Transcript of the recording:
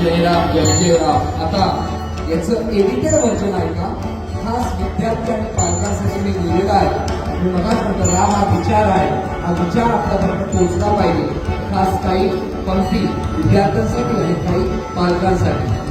जय राम जय राम आता याचं edited version आहे का? खास विद्यार्थी आणि पालकांसाठी मी लिहिलेला आहे. मी मगाच म्हणतो राम हा विचार आहे. हा विचार आपल्यापर्यंत पोहोचला पाहिजे. खास काही पंक्ती विद्यार्थ्यांसाठी आणि काही पालकांसाठी.